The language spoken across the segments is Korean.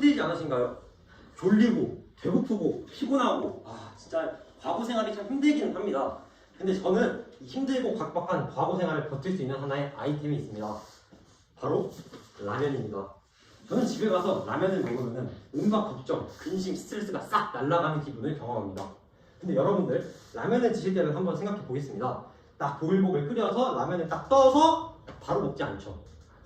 힘들지 않으신가요? 졸리고 배고프고 피곤하고 아 진짜 과거 생활이 참 힘들기는 합니다. 근데 저는 이 힘들고 각박한 과거 생활을 버틸 수 있는 하나의 아이템이 있습니다. 바로 라면입니다. 저는 집에 가서 라면을 먹으면 온갖 걱정, 근심, 스트레스가 싹 날아가는 기분을 경험합니다. 근데 여러분들 라면을 드실 때는 한번 생각해 보겠습니다. 딱 보글보글 끓여서 라면을 딱 떠서 바로 먹지 않죠.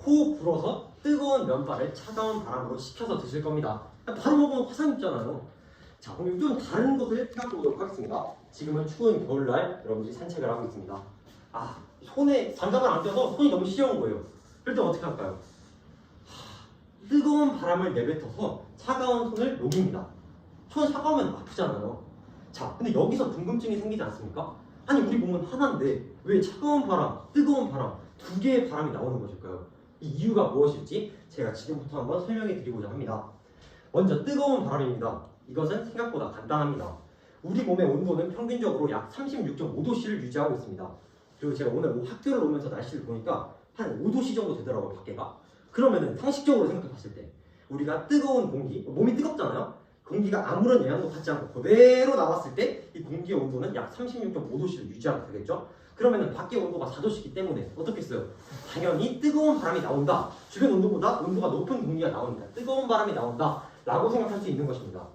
코 불어서 뜨거운 면발을 차가운 바람으로 식혀서 드실 겁니다. 바로 먹으면 화상 입잖아요. 자, 그럼 좀 다른 것을 생각해 보도록 하겠습니다. 지금은 추운 겨울날 여러분들이 산책을 하고 있습니다. 아, 손에 장갑을 안 껴서 손이 너무 시려운 거예요. 그럴 때 어떻게 할까요? 하, 뜨거운 바람을 내뱉어서 차가운 손을 녹입니다. 손 차가우면 아프잖아요. 자, 근데 여기서 궁금증이 생기지 않습니까? 아니, 우리 몸은 하나인데 왜 차가운 바람, 뜨거운 바람 두 개의 바람이 나오는 것일까요? 이 이유가 무엇일지 제가 지금부터 한번 설명해 드리고자 합니다. 먼저 뜨거운 바람입니다. 이것은 생각보다 간단합니다. 우리 몸의 온도는 평균적으로 약 36.5도씨를 유지하고 있습니다. 그리고 제가 오늘 학교를 오면서 날씨를 보니까 한 5도씨 정도 되더라고요, 밖에가. 그러면은 상식적으로 생각해 봤을 때 우리가 뜨거운 공기, 몸이 뜨겁잖아요. 공기가 아무런 영향도 받지 않고 그대로 나왔을 때 이 공기의 온도는 약 36.5도씨를 유지하게 되겠죠. 그러면은 밖의 온도가 4도씨이기 때문에 어떻겠어요? 당연히 뜨거운 바람이 나온다. 주변 온도보다 온도가 높은 공기가 나온다. 뜨거운 바람이 나온다. 라고 생각할 수 있는 것입니다.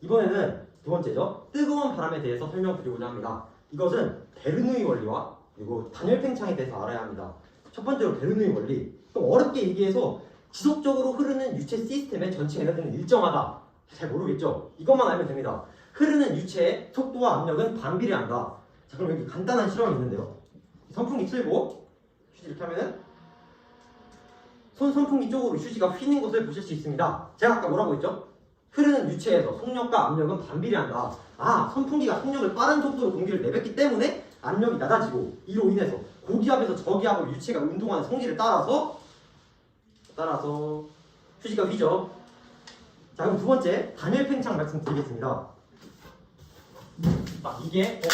이번에는 두 번째죠. 뜨거운 바람에 대해서 설명드리고자 합니다. 이것은 베르누이 원리와 그리고 단열 팽창에 대해서 알아야 합니다. 첫 번째로 베르누이 원리. 좀 어렵게 얘기해서 지속적으로 흐르는 유체 시스템의 전체 에너지는 일정하다. 잘 모르겠죠? 이것만 알면 됩니다. 흐르는 유체의 속도와 압력은 반비례한다. 자, 그럼 여기 간단한 실험이 있는데요. 선풍기 틀고 휴지 이렇게 하면은 손 선풍기 쪽으로 휴지가 휘는 것을 보실 수 있습니다. 제가 아까 뭐라고 했죠? 흐르는 유체에서 속력과 압력은 반비례한다. 아, 선풍기가 속력을 빠른 속도로 공기를 내뱉기 때문에 압력이 낮아지고 이로 인해서 고기압에서 저기압으로 유체가 운동하는 성질을 따라서 따라서 휴지가 휘죠. 자, 그럼 두 번째 단열 팽창 말씀드리겠습니다. 아, 이게 어,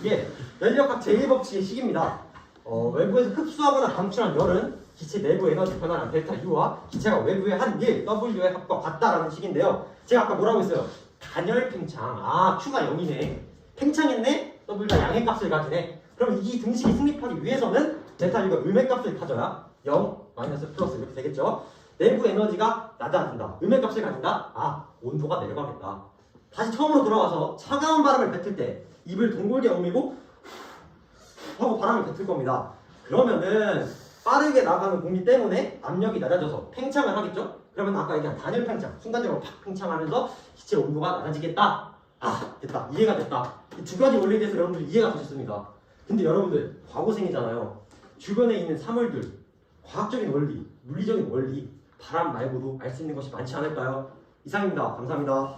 이게 연력학 제1법칙의 식입니다. 어, 외부에서 흡수하거나 방출한 열은 기체 내부 에너지 변화량 델타 U와 기체가 외부의 한일 W의 합과 같다라는 식인데요. 제가 아까 뭐라고 했어요? 단열 팽창. 아, Q가 0이네. 팽창했네? W가 양의 값을 가지네. 그럼 이 등식이 성립하기 위해서는 델타 U가 음의 값을 가져야 0 마이너스 플러스 이렇게 되겠죠. 내부 에너지가 낮아진다. 음의 값을 가진다. 아, 온도가 내려가겠다. 다시 처음으로 돌아와서 차가운 바람을 뱉을 때 입을 동글게 오미고 하고 바람을 뱉을 겁니다. 그러면은 빠르게 나가는 공기 때문에 압력이 낮아져서 팽창을 하겠죠? 그러면 아까 얘기한 단열 팽창, 순간적으로 팍 팽창하면서 기체 온도가 낮아지겠다. 아, 됐다. 이해가 됐다. 이 두 가지 원리에 대해서 여러분들 이해가 되셨습니다. 근데 여러분들 과거생이잖아요. 주변에 있는 사물들, 과학적인 원리, 물리적인 원리, 바람 말고도 알 수 있는 것이 많지 않을까요? 이상입니다. 감사합니다.